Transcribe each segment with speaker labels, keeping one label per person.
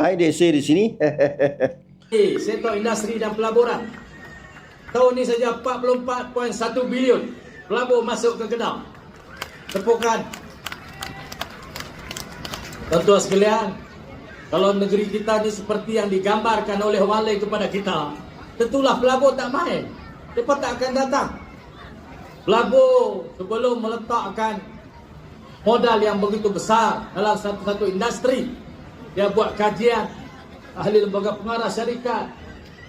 Speaker 1: Hai desa di sini.
Speaker 2: Eh, sektor industri dan pelaburan. Tahun ini saja 44.1 bilion pelabur masuk ke Kedah. Tepukan. Tuan-tuan sekalian, kalau negeri kita ni seperti yang digambarkan oleh Walai kepada kita, tentulah pelabur tak main. Mereka tak akan datang. Pelabur sebelum meletakkan modal yang begitu besar dalam satu-satu industri, dia buat kajian, ahli lembaga pengarah syarikat.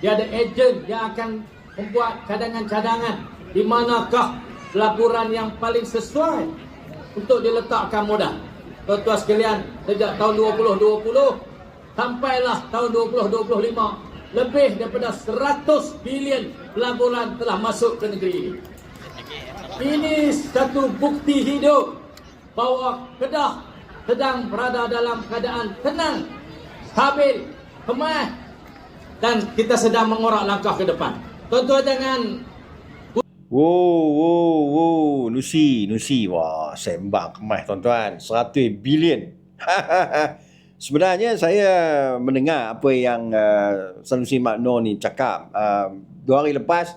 Speaker 2: Dia ada ejen yang akan membuat cadangan-cadangan di manakah pelaburan yang paling sesuai untuk diletakkan modal. Tuan-tuan sekalian, sejak tahun 2020 sampailah tahun 2025 lebih daripada 100 bilion pelaburan telah masuk ke negeri ini. Ini satu bukti hidup bahawa Kedah sedang berada dalam keadaan tenang, stabil, kemas dan kita sedang mengorak langkah ke depan. Tuan-tuan jangan
Speaker 1: Wow, wow, wow. Nusi, Nusi. Wah, sembang kemas tuan-tuan. 100 bilion. Sebenarnya saya mendengar apa yang uh, Sanusi Makno ni cakap. Uh, dua hari lepas,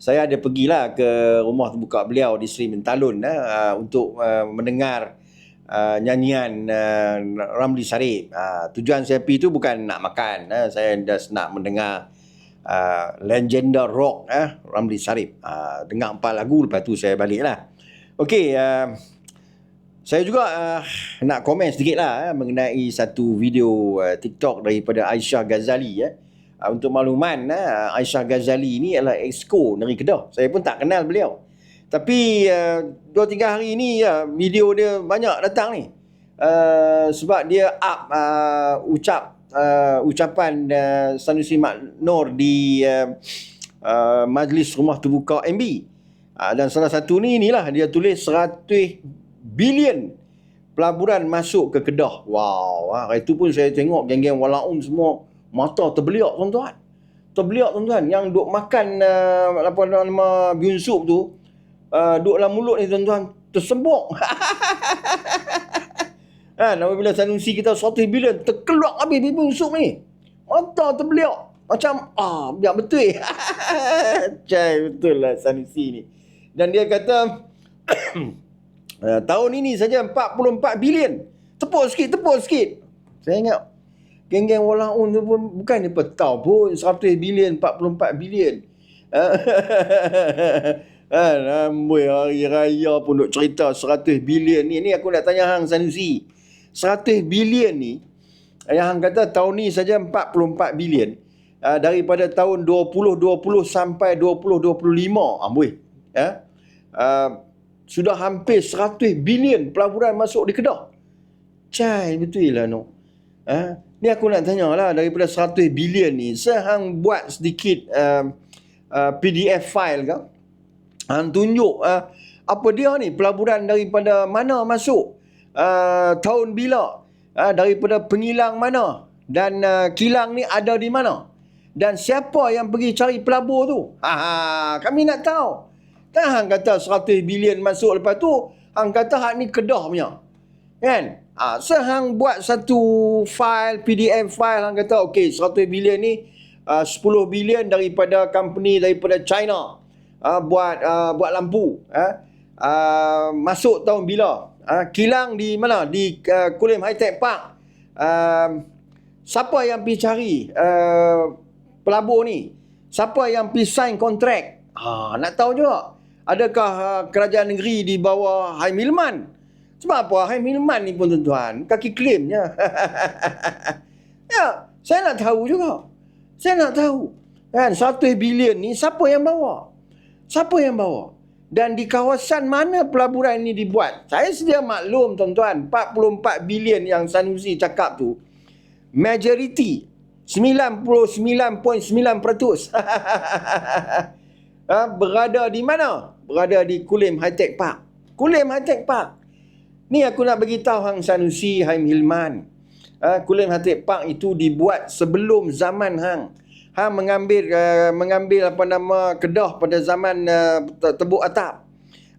Speaker 1: saya ada pergilah ke rumah terbuka beliau di Sri Mentalun uh, untuk uh, mendengar uh, nyanyian uh, Ramli Sarip. Uh, tujuan saya pergi tu bukan nak makan. Uh, saya just nak mendengar uh, legenda rock eh Ramli Sarip. Uh, dengar empat lagu lepas tu saya baliklah. Okey, uh, saya juga uh, nak komen sedikit lah eh, mengenai satu video uh, TikTok daripada Aisyah Ghazali. Eh. Uh, untuk makluman, uh, Aisyah Ghazali ni adalah exco dari Kedah. Saya pun tak kenal beliau. Tapi uh, dua tiga hari ni uh, video dia banyak datang ni. Uh, sebab dia up uh, ucap uh, ucapan uh, Sanusi Mak Nur di uh, uh, majlis rumah terbuka MB. Uh, dan salah satu ni inilah dia tulis 100 bilion pelaburan masuk ke Kedah. Wow, ah itu pun saya tengok geng-geng walaun semua mata terbeliak tuan-tuan. Terbeliak tuan-tuan yang duk makan uh, apa nama bihun sup tu uh, duk dalam mulut ni tuan-tuan tersembuk. Kan, apabila Sanusi kita 100 bilion terkeluar habis bihun sup ni. Mata terbeliak. Macam, ah, biar betul. Cai, betul lah Sanusi ni. Dan dia kata, uh, tahun ini saja 44 bilion. Tepuk sikit, tepuk sikit. Saya ingat, geng-geng walaun tu pun bukan dia petau pun 100 bilion, 44 bilion. Kan, amboi hari raya pun duk cerita 100 bilion ni. Ni aku nak tanya Hang Sanusi. 100 bilion ni yang hang kata tahun ni saja 44 bilion. Uh, daripada tahun 2020 sampai 2025 amboi. Ya uh, sudah hampir 100 bilion pelaburan masuk di Kedah. Cai betul lah no uh, ni aku nak tanya lah daripada 100 bilion ni sehang buat sedikit uh, uh, PDF file ke hang tunjuk uh, apa dia ni pelaburan daripada mana masuk uh, tahun bila uh, daripada pengilang mana dan uh, kilang ni ada di mana dan siapa yang pergi cari pelabur tu. Ha, kami nak tahu. Kan hang kata 100 bilion masuk lepas tu hang kata hak ni kedah punya. Kan? Ha, sehang buat satu file PDF file hang kata okey 100 bilion ni uh, 10 bilion daripada company daripada China uh, buat uh, buat lampu uh, uh, masuk tahun bila? Uh, kilang di mana? Di uh, Kulim High Tech Park. Uh, siapa yang pergi cari uh, pelabur ni? Siapa yang pergi sign kontrak uh, nak tahu juga. Adakah uh, kerajaan negeri di bawah Hai Milman? Sebab apa? Hai Milman ni pun tuan-tuan kaki klaimnya ya saya nak tahu juga. Saya nak tahu. Kan 1 bilion ni siapa yang bawa siapa yang bawa dan di kawasan mana pelaburan ini dibuat. Saya sedia maklum tuan-tuan, 44 bilion yang Sanusi cakap tu, majority 99.9% ha, berada di mana? Berada di Kulim High Tech Park. Kulim High Tech Park. Ni aku nak bagi tahu Hang Sanusi, Haim Hilman. Ha, Kulim High Tech Park itu dibuat sebelum zaman Hang ha mengambil uh, mengambil apa nama Kedah pada zaman uh, tebuk atap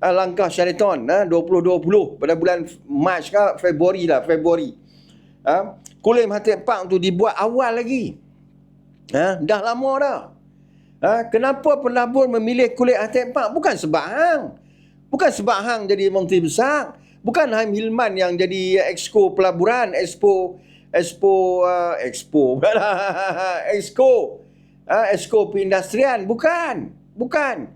Speaker 1: uh, langkah Sheraton uh, 2020 pada bulan Mac ke Februari lah Februari ha Kulim Hatip Park tu dibuat awal lagi. Ha? Dah lama dah. Ha? Kenapa pelabur memilih kulit Hatip Park? Bukan sebab hang. Bukan sebab hang jadi menteri besar. Bukan Haim Hilman yang jadi exco pelaburan, expo expo uh, expo exco uh, exco perindustrian bukan. Bukan.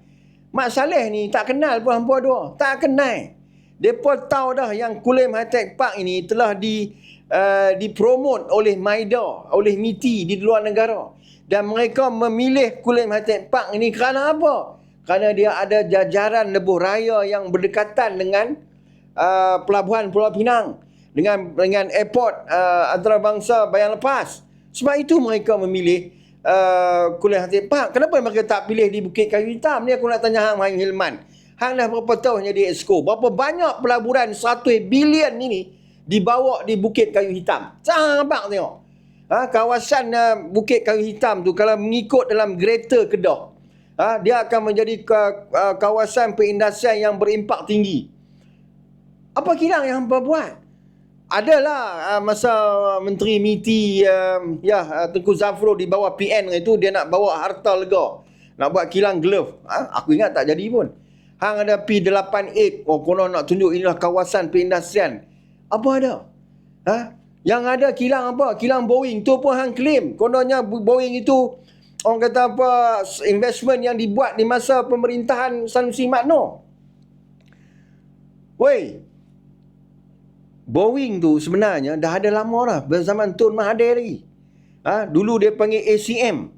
Speaker 1: Mak Saleh ni tak kenal pun hampa dua. Tak kenal. Depa tahu dah yang Kulim High Tech Park ini telah di uh, dipromot oleh Maida oleh MITI di luar negara. Dan mereka memilih Kulim High Tech Park ini kerana apa? Kerana dia ada jajaran lebuh raya yang berdekatan dengan uh, pelabuhan Pulau Pinang. Dengan dengan airport uh, antarabangsa Bayan Lepas. Sebab itu mereka memilih uh, kuliah Hatip Park. Kenapa mereka tak pilih di Bukit Kayu Hitam? Ni aku nak tanya Hang Hang Hilman. Hang dah berapa tahun jadi exco? Berapa banyak pelaburan 1 bilion ini dibawa di Bukit Kayu Hitam? Sabar tengok. Ha, kawasan uh, Bukit Kayu Hitam tu kalau mengikut dalam Greater Kedah, ha, dia akan menjadi uh, kawasan perindustrian yang berimpak tinggi. Apa kilang yang hampa buat? Adalah uh, masa menteri MITI uh, ya uh, Tengku Zafro di bawah PN itu dia nak bawa harta lega. Nak buat kilang glove. Ha? aku ingat tak jadi pun. Hang ada P88 oh konon nak tunjuk inilah kawasan perindustrian apa ada? Ha? yang ada kilang apa? Kilang Boeing. Tu pun hang claim. Kononnya Boeing itu orang kata apa investment yang dibuat di masa pemerintahan Sanusi Makno. Woi, Boeing tu sebenarnya dah ada lama dah. Berzaman Tun Mahathir lagi. Ha? Dulu dia panggil ACM.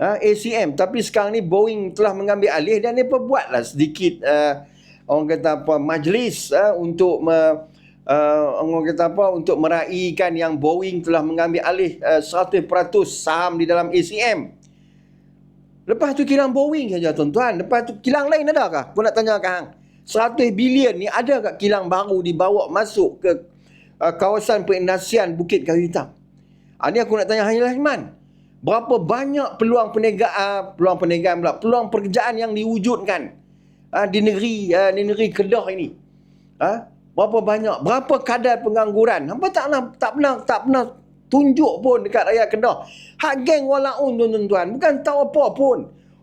Speaker 1: Ha? ACM. Tapi sekarang ni Boeing telah mengambil alih dan dia buatlah sedikit uh, orang kata apa majlis uh, untuk uh, orang kata apa untuk meraihkan yang Boeing telah mengambil alih uh, 100% saham di dalam ACM. Lepas tu kilang Boeing saja tuan-tuan. Lepas tu kilang lain adakah? Aku nak tanya kang. 100 bilion ni ada tak kilang baru dibawa masuk ke uh, kawasan perindustrian Bukit Kayu Hitam? Ha, ni aku nak tanya Haji Rahman. Berapa banyak peluang perniagaan, uh, peluang perniagaan pula, peluang pekerjaan yang diwujudkan uh, di negeri uh, di negeri Kedah ini? Ha? Berapa banyak? Berapa kadar pengangguran? Hampa tak pernah tak pernah tak pernah tunjuk pun dekat rakyat Kedah. Hak geng walaun tuan-tuan, bukan tahu apa pun.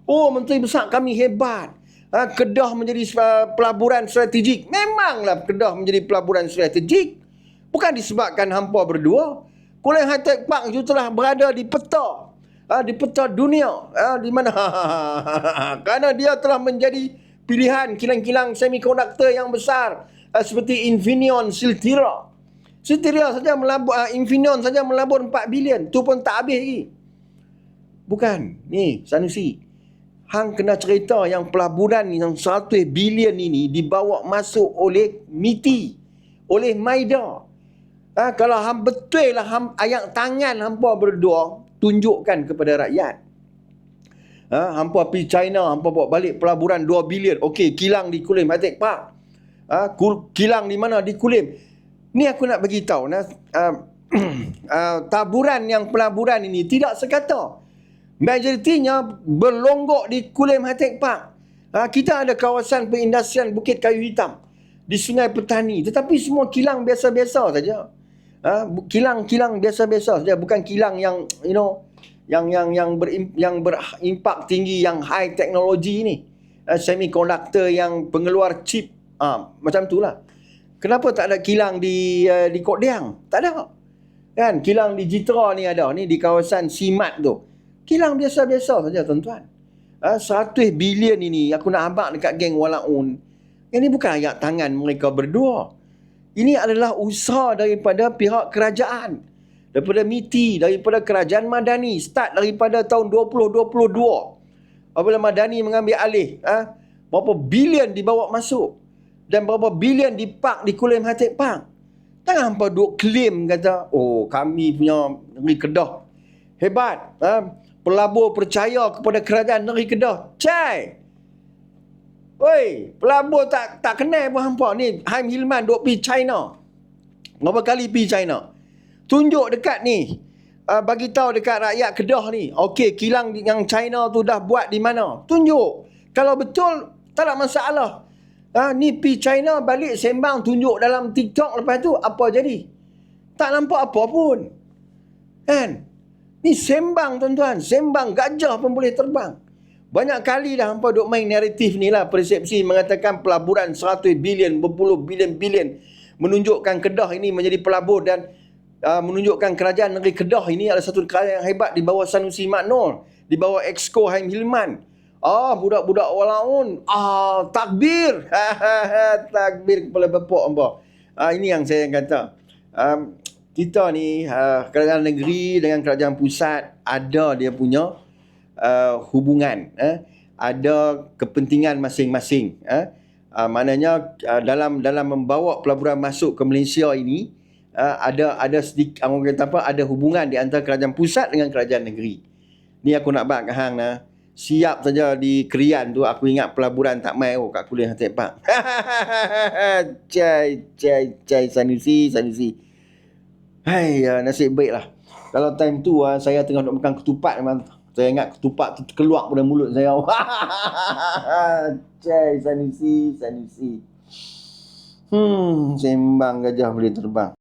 Speaker 1: Oh, menteri besar kami hebat ha, Kedah menjadi uh, pelaburan strategik. Memanglah Kedah menjadi pelaburan strategik. Bukan disebabkan hampa berdua. Kuala High Tech Park itu telah berada di peta. Ha, di peta dunia. Ha, di mana? Kerana dia telah menjadi pilihan kilang-kilang semikonduktor yang besar. Ha, seperti Infineon, Siltira. Siltira saja melabur, ha, Infineon saja melabur 4 bilion. Tu pun tak habis lagi. Bukan. Ni, Sanusi. Hang kena cerita yang pelaburan yang 100 bilion ini dibawa masuk oleh MITI, oleh Maida. Ha, kalau hang betul lah hang ayat tangan hampa berdua, tunjukkan kepada rakyat. Ha, hampa pergi China, hampa bawa balik pelaburan 2 bilion. Okey, kilang di Kulim, Hatik Pak. Ha, kilang di mana? Di Kulim. Ni aku nak bagi tahu nah, uh, uh, taburan yang pelaburan ini tidak sekata majoritinya berlonggok di Kulim Hatek Park. Ha, kita ada kawasan perindustrian Bukit Kayu Hitam di Sungai Petani. Tetapi semua kilang biasa-biasa saja. Ha, kilang-kilang biasa-biasa saja. Bukan kilang yang, you know, yang yang yang ber, yang berimpak tinggi, yang high teknologi ini. Ha, semiconductor yang pengeluar chip. Ha, macam itulah. Kenapa tak ada kilang di uh, di Kodiang? Tak ada. Kan? Kilang di Jitra ni ada. Ni di kawasan Simat tu. Kilang biasa-biasa saja tuan-tuan. Ha, 100 bilion ini aku nak abak dekat geng Walaun. Ini bukan ayat tangan mereka berdua. Ini adalah usaha daripada pihak kerajaan. Daripada MITI, daripada kerajaan Madani. Start daripada tahun 2022. Apabila Madani mengambil alih. Ha, berapa bilion dibawa masuk. Dan berapa bilion dipak di Kulim Hatik Park. Jangan hampa duk claim kata, oh kami punya negeri Kedah. Hebat. Ha? Pelabur percaya kepada kerajaan negeri Kedah. Cai. Oi, pelabur tak tak kenal pun hampa ni. Haim Hilman duk pi China. Berapa kali pi China? Tunjuk dekat ni. Uh, bagi tahu dekat rakyat Kedah ni. Okey, kilang yang China tu dah buat di mana? Tunjuk. Kalau betul tak ada masalah. Ha, ni pi China balik sembang tunjuk dalam TikTok lepas tu apa jadi? Tak nampak apa pun. Kan? Ni sembang tuan-tuan. Sembang gajah pun boleh terbang. Banyak kali dah hampa duk main naratif ni lah. Persepsi mengatakan pelaburan 100 bilion, berpuluh bilion-bilion. Menunjukkan Kedah ini menjadi pelabur dan uh, menunjukkan kerajaan negeri Kedah ini adalah satu kerajaan yang hebat di bawah Sanusi Maknor. Di bawah Exco Haim Hilman. Ah, budak-budak walaun. Ah, takbir. takbir kepala bapak hampa. Ah, ini yang saya kata. Um, kita ni uh, kerajaan negeri dengan kerajaan pusat ada dia punya uh, hubungan eh? ada kepentingan masing-masing eh? uh, maknanya uh, dalam dalam membawa pelaburan masuk ke Malaysia ini uh, ada ada sedikit orang kata apa ada hubungan di antara kerajaan pusat dengan kerajaan negeri ni aku nak bak hang nah siap saja di Krian tu aku ingat pelaburan tak mai oh kat kuliah Park cai cai cai Sanusi Sanusi Hai, ya, nasib baik lah. Kalau time tu ah, saya tengah nak makan ketupat memang saya ingat ketupat tu keluar pada mulut saya. Cai, Sanusi, Sanusi. Hmm, sembang gajah boleh terbang.